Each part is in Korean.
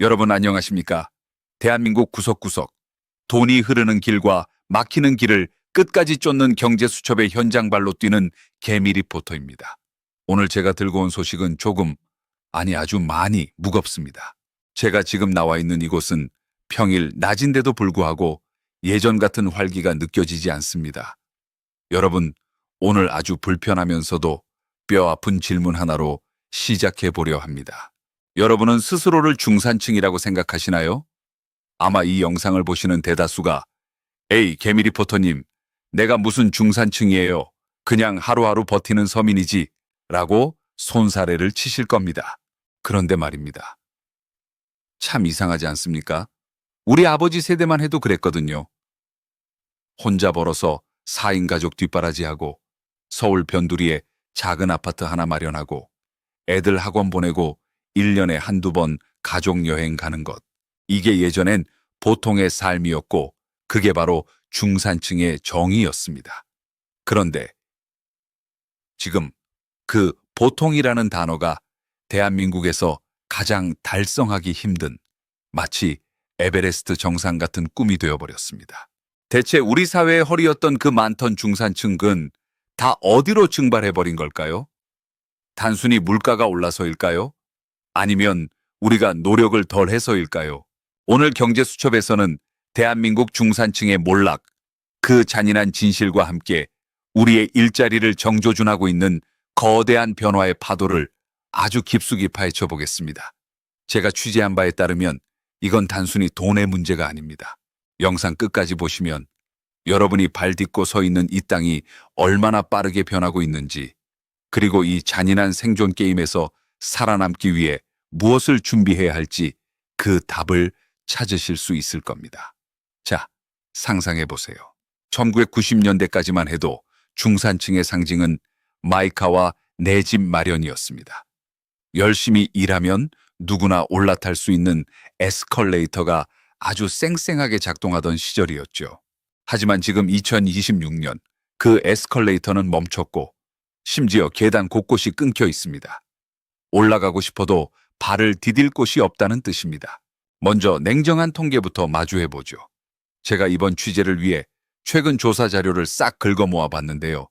여러분 안녕하십니까? 대한민국 구석구석 돈이 흐르는 길과 막히는 길을 끝까지 쫓는 경제수첩의 현장발로 뛰는 개미 리포터입니다. 오늘 제가 들고 온 소식은 조금, 아니 아주 많이 무겁습니다. 제가 지금 나와 있는 이곳은 평일 낮인데도 불구하고 예전 같은 활기가 느껴지지 않습니다. 여러분, 오늘 아주 불편하면서도 뼈 아픈 질문 하나로 시작해 보려 합니다. 여러분은 스스로를 중산층이라고 생각하시나요? 아마 이 영상을 보시는 대다수가 에이, 개미 리포터님, 내가 무슨 중산층이에요. 그냥 하루하루 버티는 서민이지. 라고 손사래를 치실 겁니다. 그런데 말입니다. 참 이상하지 않습니까? 우리 아버지 세대만 해도 그랬거든요. 혼자 벌어서 4인 가족 뒷바라지하고 서울 변두리에 작은 아파트 하나 마련하고 애들 학원 보내고 1년에 한두 번 가족 여행 가는 것. 이게 예전엔 보통의 삶이었고 그게 바로 중산층의 정의였습니다. 그런데 지금 그 보통이라는 단어가 대한민국에서 가장 달성하기 힘든 마치 에베레스트 정상 같은 꿈이 되어버렸습니다. 대체 우리 사회의 허리였던 그 많던 중산층은 다 어디로 증발해버린 걸까요? 단순히 물가가 올라서일까요? 아니면 우리가 노력을 덜 해서일까요? 오늘 경제수첩에서는 대한민국 중산층의 몰락, 그 잔인한 진실과 함께 우리의 일자리를 정조준하고 있는 거대한 변화의 파도를 아주 깊숙이 파헤쳐 보겠습니다. 제가 취재한 바에 따르면 이건 단순히 돈의 문제가 아닙니다. 영상 끝까지 보시면 여러분이 발 딛고 서 있는 이 땅이 얼마나 빠르게 변하고 있는지, 그리고 이 잔인한 생존 게임에서 살아남기 위해 무엇을 준비해야 할지 그 답을 찾으실 수 있을 겁니다. 자, 상상해 보세요. 1990년대까지만 해도 중산층의 상징은 마이카와 내 집 마련이었습니다. 열심히 일하면 누구나 올라탈 수 있는 에스컬레이터가 아주 쌩쌩하게 작동하던 시절이었죠. 하지만 지금 2026년 그 에스컬레이터는 멈췄고 심지어 계단 곳곳이 끊겨 있습니다. 올라가고 싶어도 발을 디딜 곳이 없다는 뜻입니다. 먼저 냉정한 통계부터 마주해 보죠. 제가 이번 취재를 위해 최근 조사 자료를 싹 긁어 모아 봤는데요.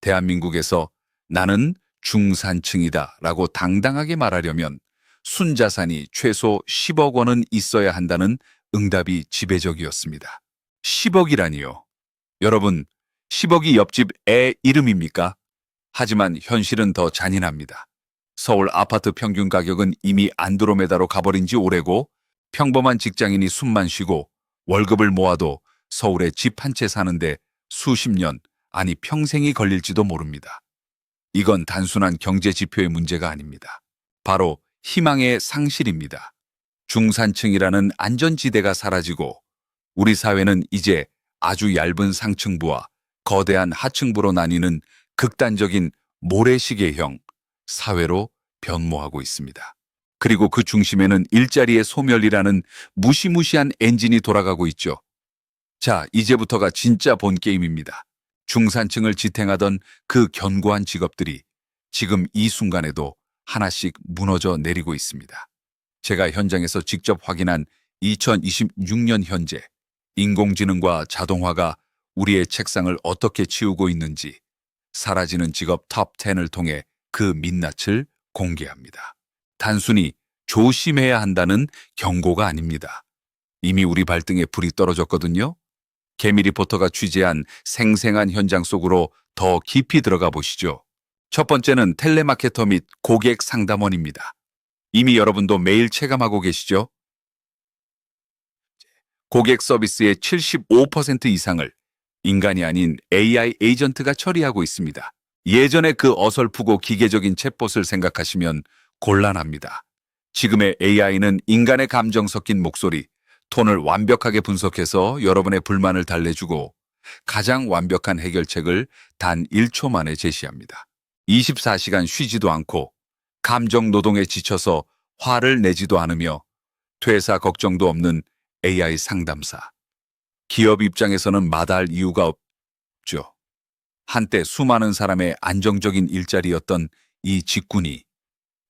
대한민국에서 나는 중산층이다 라고 당당하게 말하려면 순자산이 최소 10억 원은 있어야 한다는 응답이 지배적이었습니다. 10억이라니요. 여러분, 10억이 옆집 애 이름입니까? 하지만 현실은 더 잔인합니다. 서울 아파트 평균 가격은 이미 안드로메다로 가버린 지 오래고 평범한 직장인이 숨만 쉬고 월급을 모아도 서울에 집 한 채 사는데 수십 년, 아니 평생이 걸릴지도 모릅니다. 이건 단순한 경제 지표의 문제가 아닙니다. 바로 희망의 상실입니다. 중산층이라는 안전지대가 사라지고 우리 사회는 이제 아주 얇은 상층부와 거대한 하층부로 나뉘는 극단적인 모래시계형 사회로 변모하고 있습니다. 그리고 그 중심에는 일자리의 소멸이라는 무시무시한 엔진이 돌아가고 있죠. 자, 이제부터가 진짜 본 게임입니다. 중산층을 지탱하던 그 견고한 직업들이 지금 이 순간에도 하나씩 무너져 내리고 있습니다. 제가 현장에서 직접 확인한 2026년 현재 인공지능과 자동화가 우리의 책상을 어떻게 치우고 있는지 사라지는 직업 탑 10을 통해 그 민낯을 공개합니다. 단순히 조심해야 한다는 경고가 아닙니다. 이미 우리 발등에 불이 떨어졌거든요. 개미 리포터가 취재한 생생한 현장 속으로 더 깊이 들어가 보시죠. 첫 번째는 텔레마케터 및 고객 상담원입니다. 이미 여러분도 매일 체감하고 계시죠? 고객 서비스의 75% 이상을 인간이 아닌 AI 에이전트가 처리하고 있습니다. 예전에 그 어설프고 기계적인 챗봇을 생각하시면 곤란합니다. 지금의 AI는 인간의 감정 섞인 목소리, 톤을 완벽하게 분석해서 여러분의 불만을 달래주고 가장 완벽한 해결책을 단 1초 만에 제시합니다. 24시간 쉬지도 않고 감정 노동에 지쳐서 화를 내지도 않으며 퇴사 걱정도 없는 AI 상담사. 기업 입장에서는 마다할 이유가 없죠. 한때 수많은 사람의 안정적인 일자리였던 이 직군이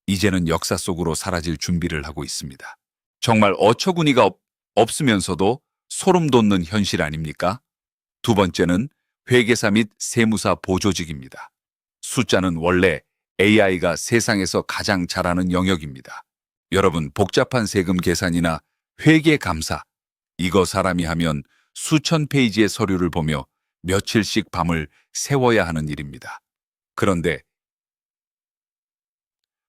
이제는 역사 속으로 사라질 준비를 하고 있습니다. 정말 어처구니가 없, 없으면서도 소름 돋는 현실 아닙니까? 두 번째는 회계사 및 세무사 보조직입니다. 숫자는 원래 AI가 세상에서 가장 잘하는 영역입니다. 여러분, 복잡한 세금 계산이나 회계 감사, 이거 사람이 하면 수천 페이지의 서류를 보며 며칠씩 밤을 세워야 하는 일입니다. 그런데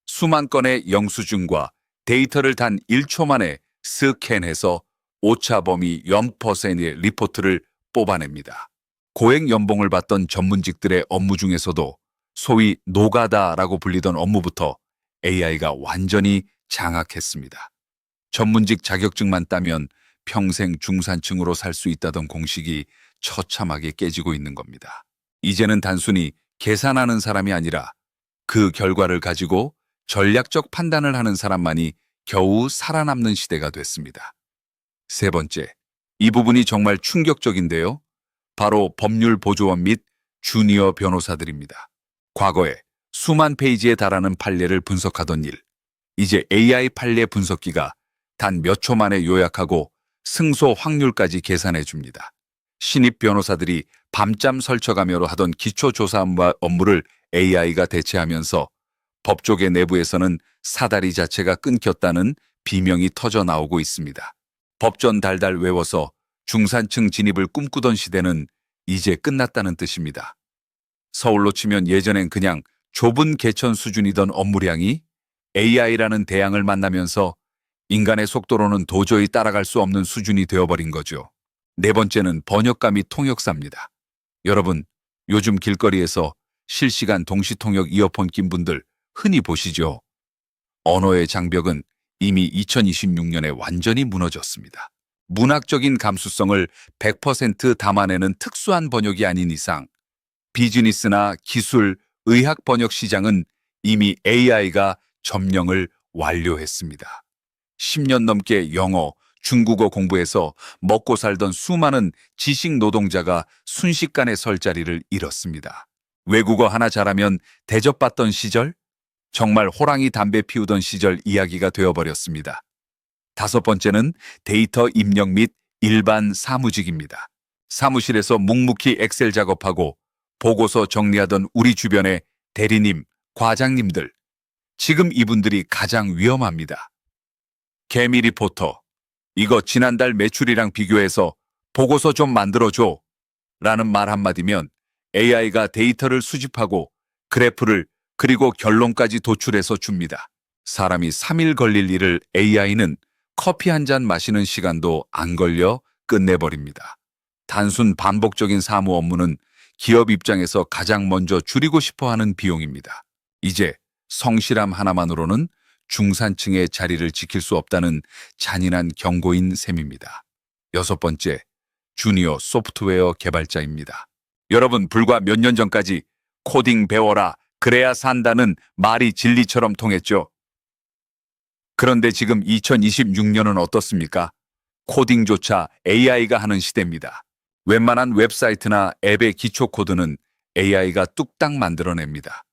수만 건의 영수증과 데이터를 단 1초 만에 스캔해서 오차 범위 0%의 리포트를 뽑아냅니다. 고액 연봉을 받던 전문직들의 업무 중에서도 소위 노가다라고 불리던 업무부터 AI가 완전히 장악했습니다. 전문직 자격증만 따면 평생 중산층으로 살 수 있다던 공식이 처참하게 깨지고 있는 겁니다. 이제는 단순히 계산하는 사람이 아니라 그 결과를 가지고 전략적 판단을 하는 사람만이 겨우 살아남는 시대가 됐습니다. 세 번째, 이 부분이 정말 충격적인데요. 바로 법률 보조원 및 주니어 변호사들입니다. 과거에 수만 페이지에 달하는 판례를 분석하던 일, 이제 AI 판례 분석기가 단 몇 초 만에 요약하고 승소 확률까지 계산해 줍니다. 신입 변호사들이 밤잠 설쳐가며로 하던 기초조사 업무- 업무를 AI가 대체하면서 법조계 내부에서는 사다리 자체가 끊겼다는 비명이 터져 나오고 있습니다. 법전 달달 외워서 중산층 진입을 꿈꾸던 시대는 이제 끝났다는 뜻입니다. 서울로 치면 예전엔 그냥 좁은 개천 수준이던 업무량이 AI라는 대양을 만나면서 인간의 속도로는 도저히 따라갈 수 없는 수준이 되어버린 거죠. 네 번째는 번역가 및 통역사입니다. 여러분, 요즘 길거리에서 실시간 동시통역 이어폰 낀 분들 흔히 보시죠. 언어의 장벽은 이미 2026년에 완전히 무너졌습니다. 문학적인 감수성을 100% 담아내는 특수한 번역이 아닌 이상 비즈니스나 기술, 의학 번역 시장은 이미 AI가 점령을 완료했습니다. 10년 넘게 영어, 중국어 공부해서 먹고 살던 수많은 지식 노동자가 순식간에 설 자리를 잃었습니다. 외국어 하나 잘하면 대접받던 시절? 정말 호랑이 담배 피우던 시절 이야기가 되어버렸습니다. 다섯 번째는 데이터 입력 및 일반 사무직입니다. 사무실에서 묵묵히 엑셀 작업하고 보고서 정리하던 우리 주변의 대리님, 과장님들. 지금 이분들이 가장 위험합니다. 개미 리포터. 이거 지난달 매출이랑 비교해서 보고서 좀 만들어줘. 라는 말 한마디면 AI가 데이터를 수집하고 그래프를 그리고 결론까지 도출해서 줍니다. 사람이 3일 걸릴 일을 AI는 커피 한 잔 마시는 시간도 안 걸려 끝내버립니다. 단순 반복적인 사무 업무는 기업 입장에서 가장 먼저 줄이고 싶어 하는 비용입니다. 이제 성실함 하나만으로는 중산층의 자리를 지킬 수 없다는 잔인한 경고인 셈입니다. 여섯 번째, 주니어 소프트웨어 개발자입니다. 여러분, 불과 몇 년 전까지 코딩 배워라, 그래야 산다는 말이 진리처럼 통했죠. 그런데 지금 2026년은 어떻습니까? 코딩조차 AI가 하는 시대입니다. 웬만한 웹사이트나 앱의 기초 코드는 AI가 뚝딱 만들어냅니다.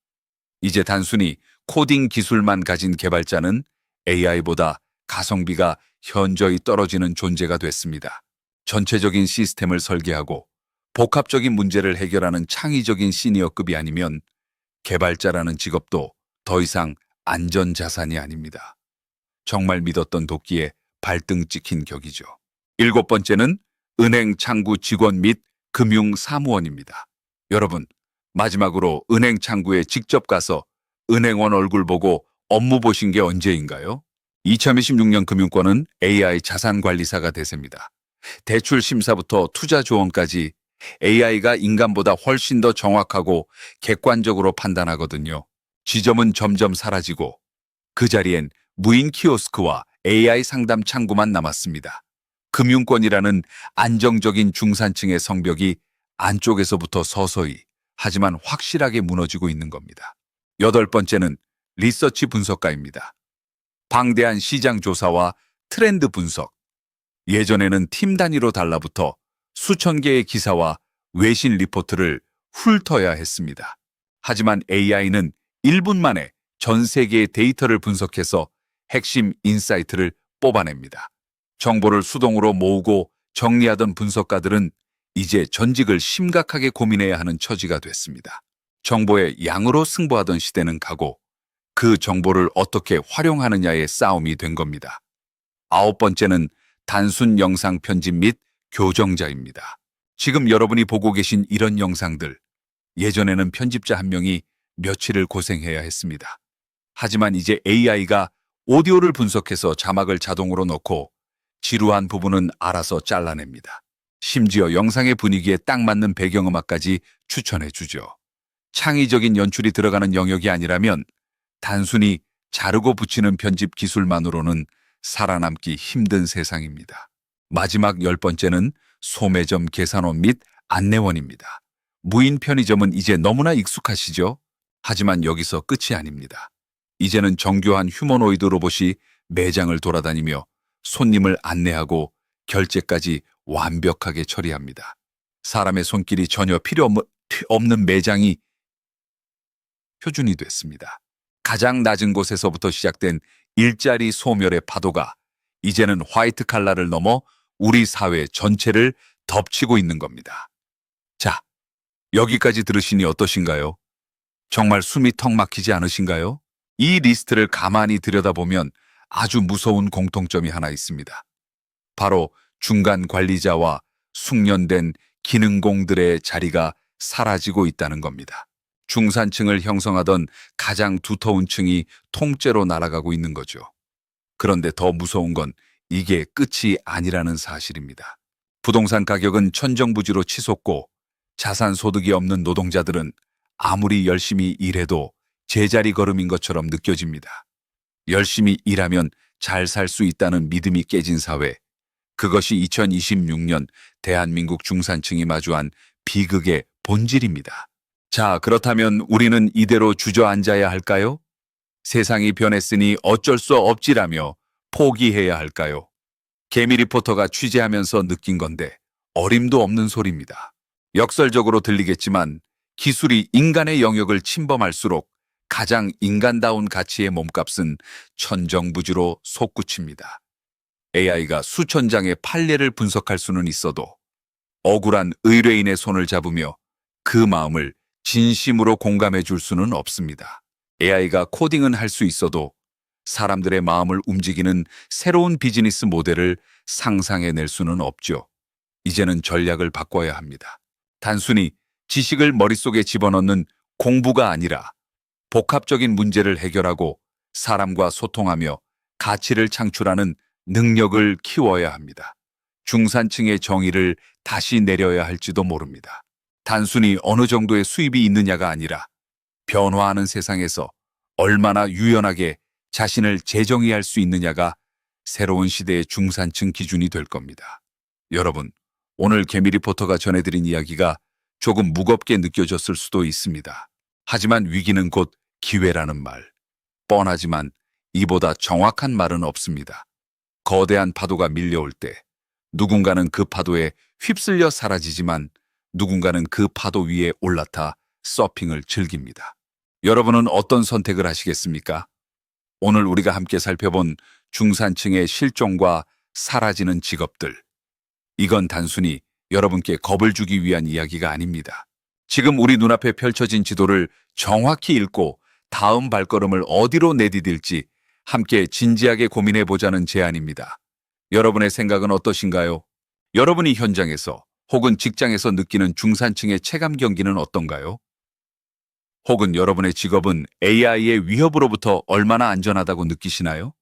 이제 단순히 코딩 기술만 가진 개발자는 AI보다 가성비가 현저히 떨어지는 존재가 됐습니다. 전체적인 시스템을 설계하고 복합적인 문제를 해결하는 창의적인 시니어급이 아니면 개발자라는 직업도 더 이상 안전자산이 아닙니다. 정말 믿었던 도끼에 발등 찍힌 격이죠. 일곱 번째는 은행 창구 직원 및 금융 사무원입니다. 여러분, 마지막으로 은행 창구에 직접 가서 은행원 얼굴 보고 업무 보신 게 언제인가요? 2026년 금융권은 AI 자산관리사가 대세입니다. 대출 심사부터 투자 조언까지 AI가 인간보다 훨씬 더 정확하고 객관적으로 판단하거든요. 지점은 점점 사라지고 그 자리엔 무인 키오스크와 AI 상담 창구만 남았습니다. 금융권이라는 안정적인 중산층의 성벽이 안쪽에서부터 서서히 하지만 확실하게 무너지고 있는 겁니다. 여덟 번째는 리서치 분석가입니다. 방대한 시장 조사와 트렌드 분석. 예전에는 팀 단위로 달라붙어 수천 개의 기사와 외신 리포트를 훑어야 했습니다. 하지만 AI는 1분 만에 전 세계의 데이터를 분석해서 핵심 인사이트를 뽑아냅니다. 정보를 수동으로 모으고 정리하던 분석가들은 이제 전직을 심각하게 고민해야 하는 처지가 됐습니다. 정보의 양으로 승부하던 시대는 가고 그 정보를 어떻게 활용하느냐의 싸움이 된 겁니다. 아홉 번째는 단순 영상 편집 및 교정자입니다. 지금 여러분이 보고 계신 이런 영상들, 예전에는 편집자 한 명이 며칠을 고생해야 했습니다. 하지만 이제 AI가 오디오를 분석해서 자막을 자동으로 넣고 지루한 부분은 알아서 잘라냅니다. 심지어 영상의 분위기에 딱 맞는 배경음악까지 추천해 주죠. 창의적인 연출이 들어가는 영역이 아니라면 단순히 자르고 붙이는 편집 기술만으로는 살아남기 힘든 세상입니다. 마지막 열 번째는 소매점 계산원 및 안내원입니다. 무인 편의점은 이제 너무나 익숙하시죠? 하지만 여기서 끝이 아닙니다. 이제는 정교한 휴머노이드 로봇이 매장을 돌아다니며 손님을 안내하고 결제까지 완벽하게 처리합니다. 사람의 손길이 전혀 필요 없- 없는 매장이 표준이 됐습니다. 가장 낮은 곳에서부터 시작된 일자리 소멸의 파도가 이제는 화이트 칼라를 넘어 우리 사회 전체를 덮치고 있는 겁니다. 자, 여기까지 들으시니 어떠신가요? 정말 숨이 턱 막히지 않으신가요? 이 리스트를 가만히 들여다보면 아주 무서운 공통점이 하나 있습니다. 바로 중간 관리자와 숙련된 기능공들의 자리가 사라지고 있다는 겁니다. 중산층을 형성하던 가장 두터운 층이 통째로 날아가고 있는 거죠. 그런데 더 무서운 건 이게 끝이 아니라는 사실입니다. 부동산 가격은 천정부지로 치솟고 자산 소득이 없는 노동자들은 아무리 열심히 일해도 제자리 걸음인 것처럼 느껴집니다. 열심히 일하면 잘 살 수 있다는 믿음이 깨진 사회. 그것이 2026년 대한민국 중산층이 마주한 비극의 본질입니다. 자, 그렇다면 우리는 이대로 주저앉아야 할까요? 세상이 변했으니 어쩔 수 없지라며 포기해야 할까요? 개미 리포터가 취재하면서 느낀 건데 어림도 없는 소리입니다. 역설적으로 들리겠지만 기술이 인간의 영역을 침범할수록 가장 인간다운 가치의 몸값은 천정부지로 솟구칩니다. AI가 수천 장의 판례를 분석할 수는 있어도 억울한 의뢰인의 손을 잡으며 그 마음을 진심으로 공감해 줄 수는 없습니다. AI가 코딩은 할 수 있어도 사람들의 마음을 움직이는 새로운 비즈니스 모델을 상상해 낼 수는 없죠. 이제는 전략을 바꿔야 합니다. 단순히 지식을 머릿속에 집어넣는 공부가 아니라 복합적인 문제를 해결하고 사람과 소통하며 가치를 창출하는 능력을 키워야 합니다. 중산층의 정의를 다시 내려야 할지도 모릅니다. 단순히 어느 정도의 수입이 있느냐가 아니라 변화하는 세상에서 얼마나 유연하게 자신을 재정의할 수 있느냐가 새로운 시대의 중산층 기준이 될 겁니다. 여러분, 오늘 개미 리포터가 전해드린 이야기가 조금 무겁게 느껴졌을 수도 있습니다. 하지만 위기는 곧 기회라는 말. 뻔하지만 이보다 정확한 말은 없습니다. 거대한 파도가 밀려올 때 누군가는 그 파도에 휩쓸려 사라지지만 누군가는 그 파도 위에 올라타 서핑을 즐깁니다. 여러분은 어떤 선택을 하시겠습니까? 오늘 우리가 함께 살펴본 중산층의 실종과 사라지는 직업들. 이건 단순히 여러분께 겁을 주기 위한 이야기가 아닙니다. 지금 우리 눈앞에 펼쳐진 지도를 정확히 읽고 다음 발걸음을 어디로 내디딜지 함께 진지하게 고민해 보자는 제안입니다. 여러분의 생각은 어떠신가요? 여러분이 현장에서 혹은 직장에서 느끼는 중산층의 체감 경기는 어떤가요? 혹은 여러분의 직업은 AI의 위협으로부터 얼마나 안전하다고 느끼시나요?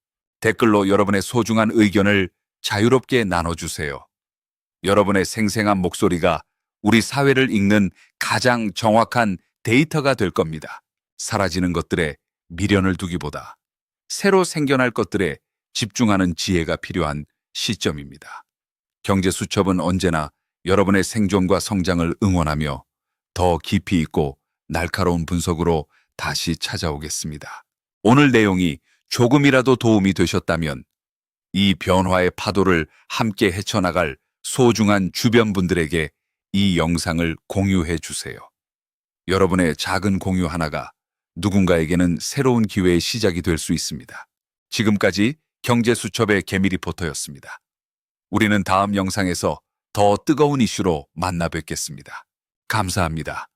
댓글로 여러분의 소중한 의견을 자유롭게 나눠주세요. 여러분의 생생한 목소리가 우리 사회를 읽는 가장 정확한 데이터가 될 겁니다. 사라지는 것들에 미련을 두기보다 새로 생겨날 것들에 집중하는 지혜가 필요한 시점입니다. 경제 수첩은 언제나 여러분의 생존과 성장을 응원하며 더 깊이 있고 날카로운 분석으로 다시 찾아오겠습니다. 오늘 내용이 조금이라도 도움이 되셨다면 이 변화의 파도를 함께 헤쳐나갈 소중한 주변 분들에게 이 영상을 공유해 주세요. 여러분의 작은 공유 하나가 누군가에게는 새로운 기회의 시작이 될 수 있습니다. 지금까지 경제수첩의 개미 리포터였습니다. 우리는 다음 영상에서 더 뜨거운 이슈로 만나 뵙겠습니다. 감사합니다.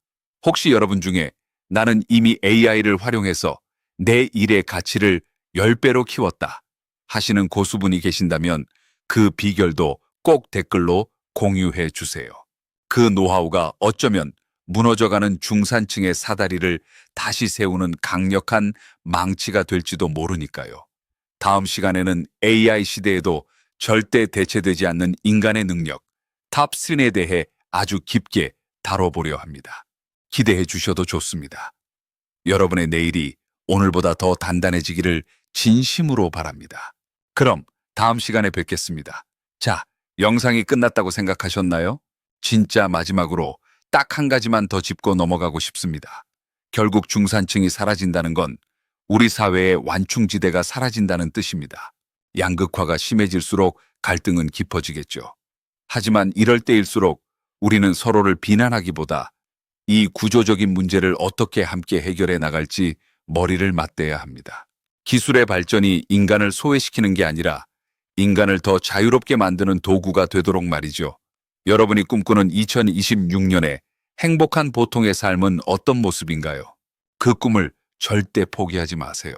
혹시 여러분 중에 나는 이미 AI를 활용해서 내 일의 가치를 10배로 키웠다 하시는 고수분이 계신다면 그 비결도 꼭 댓글로 공유해 주세요. 그 노하우가 어쩌면 무너져가는 중산층의 사다리를 다시 세우는 강력한 망치가 될지도 모르니까요. 다음 시간에는 AI 시대에도 절대 대체되지 않는 인간의 능력, 탑3에 대해 아주 깊게 다뤄보려 합니다. 기대해 주셔도 좋습니다. 여러분의 내일이 오늘보다 더 단단해지기를 진심으로 바랍니다. 그럼 다음 시간에 뵙겠습니다. 자, 영상이 끝났다고 생각하셨나요? 진짜 마지막으로 딱 한 가지만 더 짚고 넘어가고 싶습니다. 결국 중산층이 사라진다는 건 우리 사회의 완충지대가 사라진다는 뜻입니다. 양극화가 심해질수록 갈등은 깊어지겠죠. 하지만 이럴 때일수록 우리는 서로를 비난하기보다 이 구조적인 문제를 어떻게 함께 해결해 나갈지 머리를 맞대야 합니다. 기술의 발전이 인간을 소외시키는 게 아니라 인간을 더 자유롭게 만드는 도구가 되도록 말이죠. 여러분이 꿈꾸는 2026년의 행복한 보통의 삶은 어떤 모습인가요? 그 꿈을 절대 포기하지 마세요.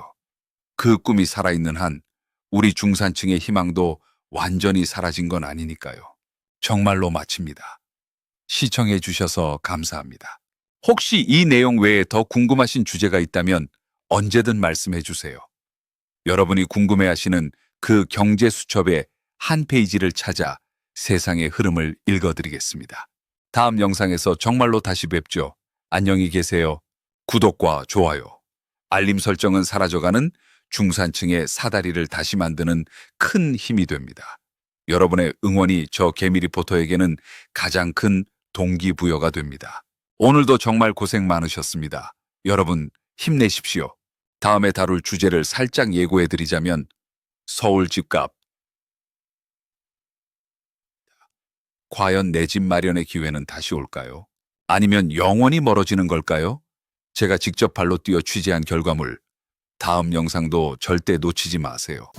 그 꿈이 살아있는 한 우리 중산층의 희망도 완전히 사라진 건 아니니까요. 정말로 마칩니다. 시청해 주셔서 감사합니다. 혹시 이 내용 외에 더 궁금하신 주제가 있다면 언제든 말씀해 주세요. 여러분이 궁금해 하시는 그 경제 수첩의 한 페이지를 찾아 세상의 흐름을 읽어드리겠습니다. 다음 영상에서 정말로 다시 뵙죠. 안녕히 계세요. 구독과 좋아요, 알림 설정은 사라져가는 중산층의 사다리를 다시 만드는 큰 힘이 됩니다. 여러분의 응원이 저 개미 리포터에게는 가장 큰 동기부여가 됩니다. 오늘도 정말 고생 많으셨습니다. 여러분 힘내십시오. 다음에 다룰 주제를 살짝 예고해 드리자면 서울 집값. 과연 내 집 마련의 기회는 다시 올까요? 아니면 영원히 멀어지는 걸까요? 제가 직접 발로 뛰어 취재한 결과물. 다음 영상도 절대 놓치지 마세요.